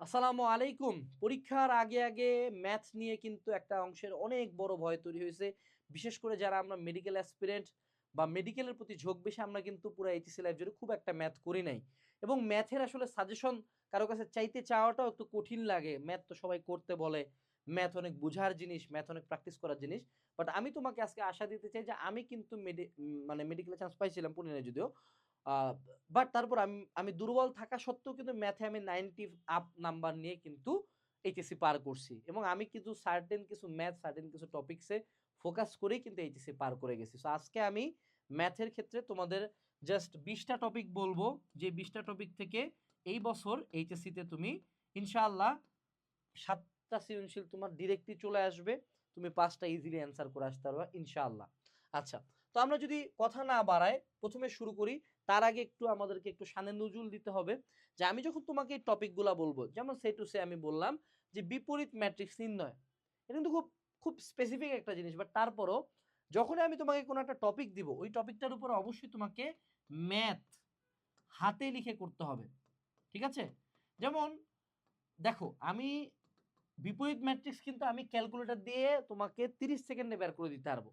আসসালামু আলাইকুম। পরীক্ষার আগে আগে ম্যাথ নিয়ে কিন্তু একটা অংশের অনেক বড় ভয় তৈরি হয়েছে। বিশেষ করে যারা আমরা মেডিকেল অ্যাসপিরেন্ট বা মেডিকেলের প্রতি ঝোঁক বেশি, আমরা কিন্তু পুরো এইচএসসি লাইফ জুড়ে খুব একটা ম্যাথ করি নাই। এবং ম্যাথের আসলে সাজেশন কারও কাছে চাইতে চাওয়াটাও একটু কঠিন লাগে। ম্যাথ তো সবাই করতে বলে। ম্যাথ অনেক বোঝার জিনিস ম্যাথ অনেক প্র্যাকটিস করার জিনিস। বাট আমি তোমাকে আজকে আশা দিতে চাই যে, আমি কিন্তু মেডি মানে মেডিকেলে চান্স পাইছিলাম পুনে যদিও। বাট তারপর আমি আমি দুর্বল থাকা সত্ত্বেও কিন্তু ম্যাথে আমি নাইনটি আপ নাম্বার নিয়ে কিন্তু এইচএসসি পার করছি। এবং আমি কিন্তু সার্টেন কিছু ম্যাথ সার্টেন কিছু টপিকসে ফোকাস করেই কিন্তু এইচএসসি পার করে গেছি। সো আজকে আমি ম্যাথের ক্ষেত্রে তোমাদের জাস্ট বিশটা টপিক বলব। যে বিশটা টপিক থেকে এই বছর এইচএসসিতে তুমি ইনশাআল্লাহ সাতটা সৃজনশীল তোমার ডিরেক্টলি চলে আসবে। তুমি পাঁচটা ইজিলি অ্যান্সার করে আসতে পারবে ইনশাআল্লাহ। আচ্ছা তো আমরা যদি কথা না বাড়ায়, প্রথমে শুরু করি তার আগে একটু আমাদেরকে একটু সানে নজুল দিতে হবে। যে আমি যখন তোমাকে এই টপিকগুলো বলব, যেমন সে টু সে আমি বললাম যে বিপরীত ম্যাট্রিক্স নির্ণয়, এটা কিন্তু খুব খুব স্পেসিফিক একটা জিনিস। বাট তারপরও যখনই আমি তোমাকে কোনো একটা টপিক দিব, ওই টপিকটার উপর অবশ্যই তোমাকে ম্যাথ হাতে লিখে করতে হবে। ঠিক আছে? যেমন দেখো, আমি বিপরীত ম্যাট্রিক্স কিন্তু আমি ক্যালকুলেটর দিয়ে তোমাকে তিরিশ সেকেন্ডে বের করে দিতে পারব।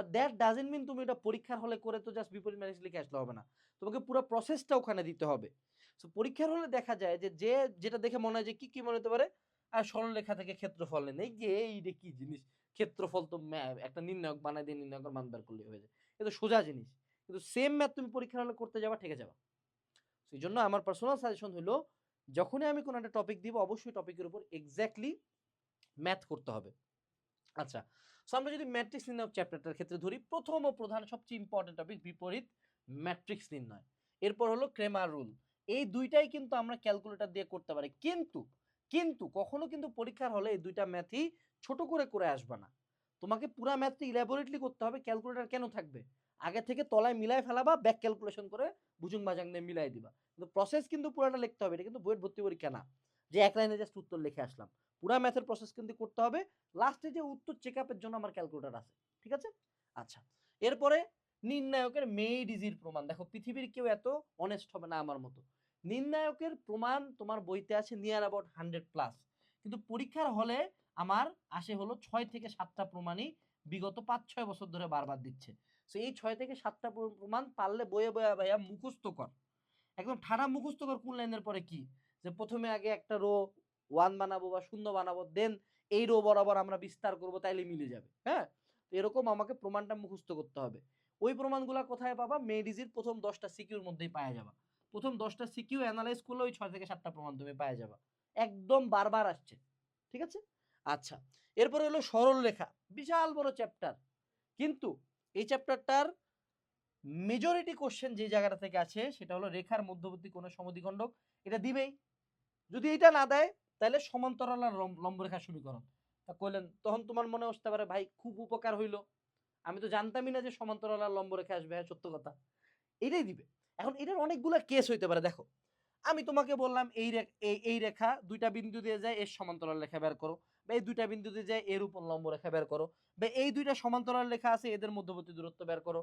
বাট দ্যাট ডাজেন্ট মিন তুমি এটা পরীক্ষার হলে করে তো জাস্ট বিপরীত ম্যাট্রিক্স লিখে আসলে হবে না। তোমাকে পুরো প্রসেসটা ওখানে দিতে হবে। সো পরীক্ষার হলে দেখা যায় যে যে, যেটা দেখে মনে হয় যে, কি কি মনে হতে পারে? আর সরলরেখা থেকে ক্ষেত্রফল নেন এই যে এইটা কি জিনিস? ক্ষেত্রফল তো একটা নির্ণায়ক বানাই দিয়ে নির্ণায়কের মান বের করলে হয়ে যায়। এটা সোজা জিনিস। কিন্তু সেম ম্যাথ তুমি পরীক্ষার হলে করতে যাবা, ঠেকে যাবা। সেই জন্য আমার পার্সোনাল সাজেশন হলো, যখনই আমি কোনো একটা টপিক দিব, অবশ্যই টপিকের উপর এক্স্যাক্টলি ম্যাথ করতে হবে। আচ্ছা সো আমরা যদি ম্যাট্রিক্স নির্ণয় চ্যাপ্টারটার ক্ষেত্রে ধরি, প্রথম ও প্রধান সবচেয়ে ইম্পর্টেন্ট টপিক বিপরীত ম্যাট্রিক্স নির্ণয়। এরপর হলো ক্রেমার রুল এই দুইটাই কিন্তু আমরা ক্যালকুলেটর দিয়ে করতে পারি। কিন্তু কিন্তু, কখনো কিন্তু পরীক্ষার হলে এই দুইটা ম্যাথই ছোট করে করে আসবে না। তোমাকে পুরা ম্যাথটা ইলাবোরেটলি করতে হবে ক্যালকুলেটর কেন থাকবে? আগে থেকে তলায় মিলাই ফেলাবা ব্যাক ক্যালকুলেশন করে বুঝুং বাজাং দিয়ে মিলাই দিবা। কিন্তু প্রসেস কিন্তু পুরাটা লিখতে হবে, এটা কিন্তু বইয়ের ভর্তি পরীক্ষা না। যে এক লাইনে জাস্ট উত্তর লিখে আসলাম। পুরা ম্যাথের প্রসেস কিন্তু করতে হবে। লাস্টে যে উত্তর চেক আপের জন্য আমার ক্যালকুলেটর আছে, ঠিক আছে? আচ্ছা এরপরে নির্ণায়কের মেইড ইজির প্রমাণ। দেখো, পৃথিবীর কেউ এত অনেস্ট হবে না আমার মতো। নির্ণায়কের প্রমাণ তোমার বইতে আছে নিয়ার অ্যাবাউট হান্ড্রেড প্লাস কিন্তু পরীক্ষার হলে আমার আসে হলো ছয় থেকে সাতটা প্রমাণই বিগত পাঁচ, ছয় বছর ধরে বারবার দিচ্ছে। সো এই ছয় থেকে সাতটা প্রমাণ পারলে বয়ে বয়ে ভাইয়া মুখস্থ কর। একদম ঠাড়া মুখস্থ কর কোন লাইনের পরে কি। যে, প্রথমে আগে একটা রো ওয়ান বানাবো বা শূন্য বানাবো দেন এই রো বরাবর আমরা বিস্তার করব, তাইলে মিলে যাবে। হ্যাঁ? এরকম আমাকে প্রমাণটা মুখস্থ করতে হবে। ওই প্রমাণগুলা কোথায় পাবা? মেডিজির প্রথম দশটা সিকিউর মধ্যেই পাওয়া যাবা। প্রথম দশটা সিকিউ অ্যানালাইজ করলে ওই ছয় থেকে সাতটা প্রমাণ তুমি পাওয়া যাবা। একদম বারবার আসছে। ঠিক আছে? আচ্ছা এরপরে হলো সরল রেখা। বিশাল বড় চ্যাপ্টার কিন্তু এই চ্যাপ্টারটার মেজরিটি কোশ্চেন যে জায়গাটা থেকে আছে, সেটা হলো রেখার মধ্যবর্তী কোনো সমদ্বিখণ্ডক। এটা দিবেই। যদি এটা না দেয় তাহলে সমান্তরাল আর লম্ব- লম্বরেখার সমীকরণ। তা কইলেন, তখন তোমার মনে আসতে পারে, ভাই, খুব উপকার হইল। আমি তো জানতামই না যে সমান্তরাল আর লম্বরেখা আসবে হ্যাঁ সত্য কথা। এটাই দিবে। এখন এটার অনেকগুলো কেস হইতে পারে, দেখো। আমি তোমাকে বললাম এই এই রেখা দুইটা বিন্দু দিয়ে যায়, এর সমান্তরাল রেখা বের করো, বা এই দুইটা বিন্দু দিয়ে যায়, এর উপর লম্ব রেখা বের করো, বা এই দুইটা সমান্তরাল রেখা আছে, এদের মধ্যবর্তী দূরত্ব বের করো।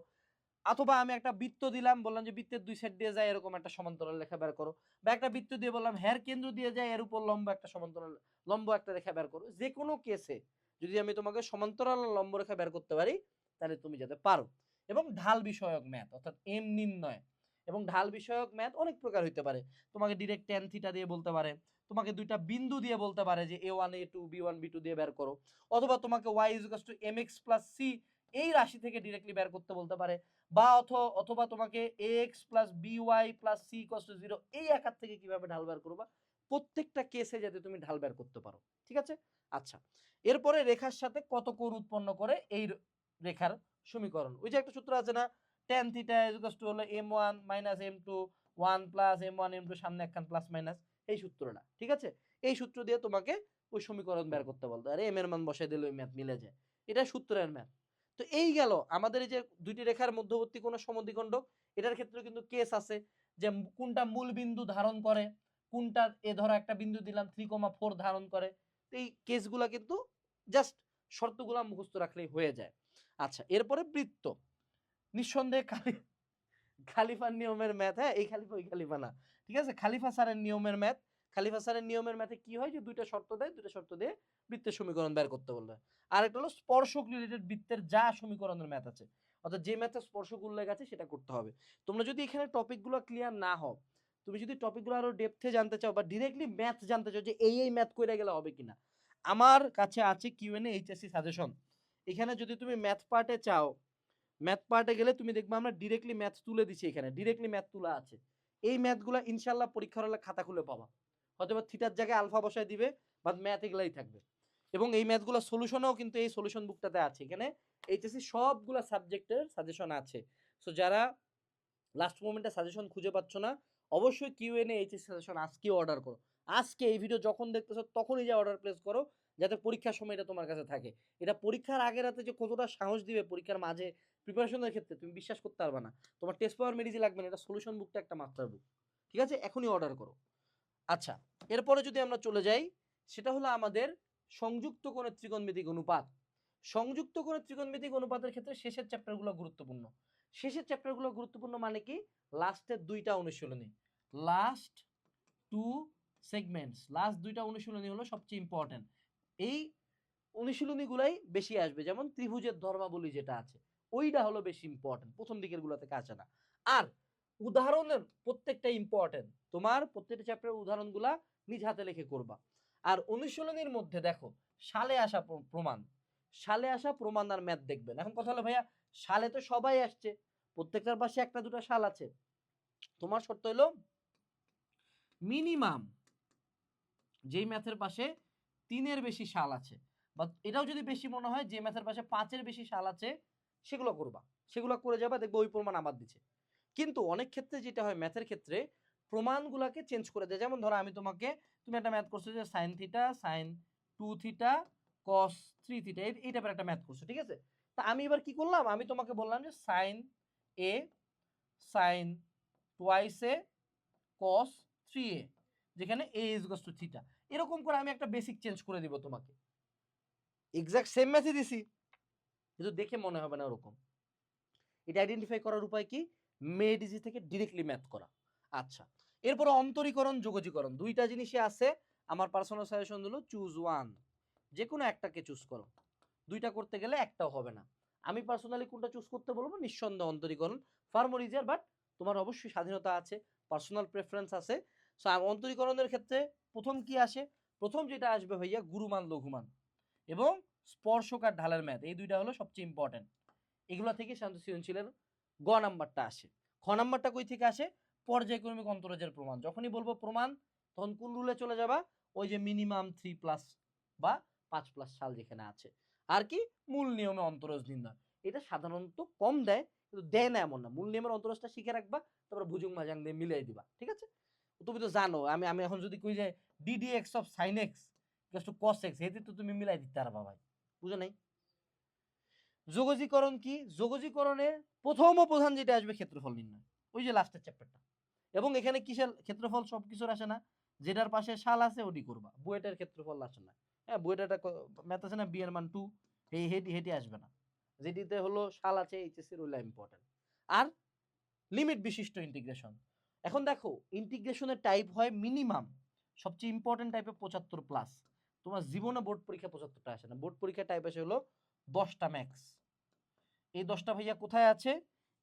অথবা আমি একটা বৃত্ত দিলাম, বললাম যে বৃত্তের দুই সাইড দিয়ে যায়, এরকম একটা সমান্তরাল রেখা বের করো। বা একটা বৃত্ত দিয়ে বললাম, হ্যার কেন্দ্র দিয়ে যায়, এর উপর লম্ব একটা সমান্তরাল, লম্ব একটা রেখা বের করো। যে কোনো কেসে যদি আমি তোমাকে সমান্তরাল লম্ব রেখা বের করতে পারি, তাহলে তুমি যাতে পারো। এবং ঢাল বিষয়ক ম্যাথ অর্থাৎ এম নির্ণয়। এবং ঢাল বিষয়ক ম্যাথ অনেক প্রকার হইতে পারে। তোমাকে ডিরেক্ট টেন থিটা দিয়ে বলতে পারে। তোমাকে দুইটা বিন্দু দিয়ে বলতে পারে যে A one A two B one B two দিয়ে বের করো। অথবা তোমাকে Y is two M X plus C এই রাশি থেকে ডিরেক্টলি বের করতে বলতে পারে। বা অথ, অথবা তোমাকে X plus B Y plus C cos to zero এই আকার থেকে কীভাবে ঢাল বের করবা? প্রত্যেকটা কেসে যাতে তুমি ঢাল বের করতে পারো। ঠিক আছে? আচ্ছা এরপরে রেখার সাথে কত কোণ উৎপন্ন করে? এই রেখার সমীকরণ। ওই যে একটা সূত্র আছে না? টেন থিটা ইজ টু হলো M one minus M two one plus M one M two সামনে একখান প্লাস মাইনাস এই সূত্রটা, ঠিক আছে? এই সূত্র দিয়ে তোমাকে ওই সমীকরণ বের করতে বলতো আর এম এর মান বসাই দিলে ওই ম্যাথ মিলে যায়। এটা সূত্রের ম্যাথ তো এই গেল। আমাদের এই যে দুইটি রেখার মধ্যবর্তী কোনো সমদ্বিখণ্ডক, এটার ক্ষেত্রে কিন্তু কেস আছে যে কোনটা মূল বিন্দু ধারণ করে, কোনটা এ ধরো একটা বিন্দু দিলাম থ্রি কমা ফোর ধারণ করে। এই কেসগুলা কিন্তু জাস্ট শর্তগুলা মুখস্থ রাখলেই হয়ে যায়। আচ্ছা এরপরে বৃত্ত। নিঃসন্দেহে খালি, খালিফার নিয়মের ম্যাথ হ্যাঁ এই খালিফা, ওই খালিফা না। ঠিক আছে? খালিফা স্যারের নিয়মের ম্যাথ খালিফা স্যারের নিয়মের ম্যাথে কি হয় যে দুইটা শর্ত দেয়, দুইটা শর্ত দিয়ে বৃত্তের সমীকরণ বের করতে বলবে। আর একটা হলো স্পর্শক রিলেটেড বৃত্তের যা সমীকরণের ম্যাথ আছে, অর্থাৎ যে ম্যাথে স্পর্শক উল্লেখ আছে সেটা করতে হবে। তোমরা যদি এখানে টপিকগুলো ক্লিয়ার না হও, তুমি যদি টপিকগুলো আরও ডেপথে জানতে চাও বা ডিরেক্টলি ম্যাথ জানতে চাও যে এই এই ম্যাথ করে গেলে হবে কিনা, আমার কাছে আছে কিউএনএ এইচএসসি সাজেশন এখানে যদি তুমি ম্যাথ পার্টে চাও ম্যাথ পার্টে গেলে তুমি দেখবে আমরা ডিরেক্টলি ম্যাথ তুলে দিচ্ছি এখানে ডিরেক্টলি ম্যাথ তোলা আছে। এই ম্যাথগুলো ইনশাল্লাহ পরীক্ষার হলে খাতা খুলে পাবা। হয়তো বা থিটার জায়গায় আলফা বসায় দিবে বা ম্যাথ এগুলাই থাকবে। এবং এই ম্যাথগুলো সলিউশনও কিন্তু এই সলিউশন বুকটাতে আছে। এখানে এইচএসসি সবগুলা সাবজেক্টের সাজেশন আছে। সো যারা লাস্ট মোমেন্টে সাজেশন খুঁজে পাচ্ছ না, অবশ্যই কিউ এনে এইচএসসি সাজেশন আজকে অর্ডার করো। আজকে এই ভিডিও যখন দেখতেছো, তখনই যা অর্ডার প্লেস করো, যাতে পরীক্ষার সময় এটা তোমার কাছে থাকে। এটা পরীক্ষার আগের রাতে যে কতটা সাহস দিবে পরীক্ষার মাঝে প্রিপারেশনের ক্ষেত্রে, তুমি বিশ্বাস করতে পারবে না। তোমার টেস্ট পাওয়ার মেডিজি লাগবে না, এটা সলিউশন বুকটা একটা মাস্টার বুক ঠিক আছে? এখনই অর্ডার করো। আচ্ছা এরপরে যদি আমরা চলে যাই, সেটা হলো আমাদের সংযুক্ত কোণের ত্রিকোণমিতিক অনুপাত। সংযুক্ত কোণের ত্রিকোণমিতিক অনুপাতের ক্ষেত্রে শেষের চ্যাপ্টারগুলো গুরুত্বপূর্ণ। শেষের চ্যাপ্টারগুলো গুরুত্বপূর্ণ মানে কি? লাস্টের দুইটা অনুশীলনী। Last two segments. লাস্ট দুইটা অনুশীলনী হলো সবচেয়ে ইম্পর্টেন্ট এই অনুশীলনীগুলাই বেশি আসবে। যেমন ত্রিভুজের ধর্মাবলী যেটা আছে, ওইটা হলো বেশি ইম্পর্টেন্ট প্রথম দিকেরগুলো থেকে আসে না। আর উদাহরণের প্রত্যেকটা ইম্পর্টেন্ট তোমার প্রত্যেকটা চ্যাপ্টারের উদাহরণগুলা নিজ হাতে লিখে করবা। আর অনুশীলনীর মধ্যে দেখো, সালে আসা প্রমাণ। সালে আসা প্রমাণ আর ম্যাথ দেখবেন এখন কথা হলো, ভাইয়া, সালে তো সবাই আসছে। প্রত্যেকটার পাশে একটা দুটো সাল আছে। তোমার শর্ত হলো মিনিমাম যেই ম্যাথের পাশে তিনের বেশি সাল আছে। বা এটাও যদি বেশি মনে হয়, যে ম্যাথের পাশে পাঁচের বেশি সাল আছে, সেগুলো করবা। সেগুলো করে যাবা, দেখবে ওই প্রমাণ আবার দিচ্ছে। কিন্তু অনেক ক্ষেত্রে যেটা হয় ম্যাথের ক্ষেত্রে প্রমাণগুলোকে চেঞ্জ করে দেয়। যেমন ধরো আমি তোমাকে, তুমি একটা ম্যাথ করছ যে sine theta sine two theta cos three theta এই টাইপের একটা ম্যাথ করছ, ঠিক আছে? তা আমি এবার কি করলাম? আমি তোমাকে বললাম যে sine A sine twice A cos three A যেখানে A is Gauss to theta এরকম করে আমি একটা বেসিক চেঞ্জ করে দিব তোমাকে। এক্সাক্ট সেম ম্যাথই দিছি। কিন্তু দেখে মনে হবে না ওরকম। এটা আইডেন্টিফাই করার উপায় কি? মেডিজি থেকে ডিরেক্টলি ম্যাথ করা। আচ্ছা এরপর অন্তরীকরণ যোগজীকরণ দুইটা জিনিসই আছে। আমার পার্সোনাল সাজেশন হলো চুজ ওয়ান যে কোনো একটাকে চুজ করো। দুইটা করতে গেলে একটাও হবে না। আমি পার্সোনালি কোনটা চুজ করতে বলব? নিঃসন্দেহ অন্তরীকরণ। ফার্মোর ইজিয়ার বাট তোমার অবশ্যই স্বাধীনতা আছে পার্সোনাল প্রেফারেন্স আছে। সো অন্তরীকরণের ক্ষেত্রে প্রথম কি আসে? প্রথম যেটা আসবে ভাইয়া, গুরুমান, লঘুমান এবং স্পর্শক আর ঢালের ম্যাথ। এই দুইটা হলো সবচেয়ে ইম্পর্টেন্ট এগুলো থেকে শান্ত সৃজনশীলের গ নাম্বারটা আসে। খ নাম্বারটা কই থেকে আসে? পর্যায়ক্রমিক অন্তরজের প্রমাণ। যখনই বলব প্রমাণ, তখন কোন রুলে চলে যাবা? ওই যে মিনিমাম থ্রি প্লাস বা পাঁচ প্লাস সাল যেখানে আছে। আর কি? মূল নিয়মে অন্তরজ নির্ণয়। এটা সাধারণত কম দেয়, কিন্তু দেয় না এমন না। মূল নিয়মের অন্তরজটা শিখে রাখবা, তারপর ভুজুং ভাজাং দিয়ে মিলিয়ে দিবা। ঠিক আছে? তুমি তো জানো, আমি আমি এখন যদি কই যে D D x of sine x two cos x এতে তো তুমি মিলাই দিতে পারবা ভাই। বুঝো নাই? যোগজীকরণ কি? যোগজীকরণে প্রথম ও প্রধান যেটা আসবে ক্ষেত্রফল নির্ণয়। ওই যে লাস্টের চ্যাপ্টারটা এবং এখানে কিসের ক্ষেত্রফল? সব কিছুর আসে না। যেটার পাশে শাল আছে ওটি করবা। বুয়েটের ক্ষেত্রফল আসে না। হ্যাঁ বুয়েটাটা ম্যাথ আছে না? বি এর মান টু এই হেটি হেটি আসবে না। যেটিতে হলো শাল আছে এইচএসসি ওইটা ইম্পর্টেন্ট আর লিমিট বিশিষ্ট ইন্টিগ্রেশন এখন দেখো ইন্টিগ্রেশনের টাইপ হয় মিনিমাম সবচেয়ে ইম্পর্টেন্ট টাইপে পঁচাত্তর প্লাস তোমার জীবনে বোর্ড পরীক্ষা পঁচাত্তরটা আসে না। বোর্ড পরীক্ষা টাইপ আসে হলো দশটা ম্যাক্স এই দশটা ভাইয়া কোথায় আছে?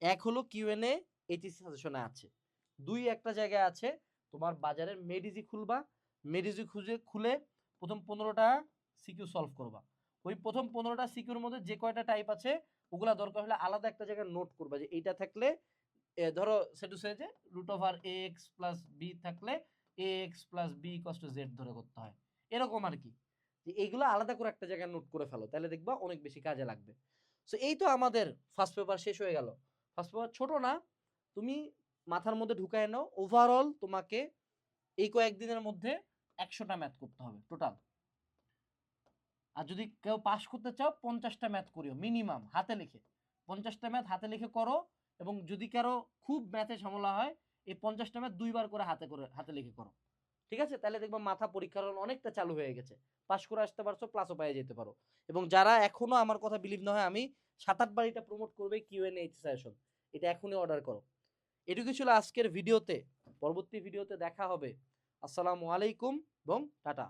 এক হলো কিউএনএ এইচএসসি সাজেশনে আছে। দুই একটা জায়গায় আছে, তোমার বাজারের মেডিজি খুলবা। মেডিজি খুঁজে, খুলে প্রথম পনেরোটা সিকিউ সলভ করবা। ওই প্রথম পনেরোটা সিকিউর মধ্যে যে কয়টা টাইপ আছে, ওগুলা দরকার হলে আলাদা একটা জায়গায় নোট করবা যে এইটা থাকলে ধরো সেটু সে যে root over X plus B থাকলে এ এক্স প্লাস বি কষ্ট জেড ধরে করতে হয়। এরকম আর কি। যে এইগুলো আলাদা করে একটা জায়গায় নোট করে ফেলো, তাহলে দেখবা অনেক বেশি কাজে লাগবে। সো এই তো আমাদের ফার্স্ট পেপার শেষ হয়ে গেল। ফার্স্ট পেপার ছোট না, তুমি মাথার মধ্যে ঢুকায় নাও ওভারঅল তোমাকে এই কয়েকদিনের মধ্যে একশোটা ম্যাথ করতে হবে টোটাল আর যদি কেউ পাস করতে চাও, পঞ্চাশটা ম্যাথ করিও মিনিমাম হাতে লিখে। পঞ্চাশটা ম্যাথ হাতে লিখে করো এবং যদি কারও খুব ম্যাথে ঝামেলা হয়, এই পঞ্চাশটা ম্যাথ দুইবার করে হাতে করে, হাতে লিখে করো। ঠিক আছে? তাহলে দেখবা মাথা পরীক্ষার অনেকটা চালু হয়ে গেছে। পাশ করে আসতে পারছ প্লাসও পেয়ে যেতে পারো। এবং যারা এখনও আমার কথা বিলিভ না হয়, আমি সাত আটবার এটা প্রমোট করবে কিউ এন এইচ সেশন এটা এখনই অর্ডার করো। এটুকু ছিল আজকের ভিডিওতে। পরবর্তী ভিডিওতে দেখা হবে। আসসালামু আলাইকুম এবং টাটা।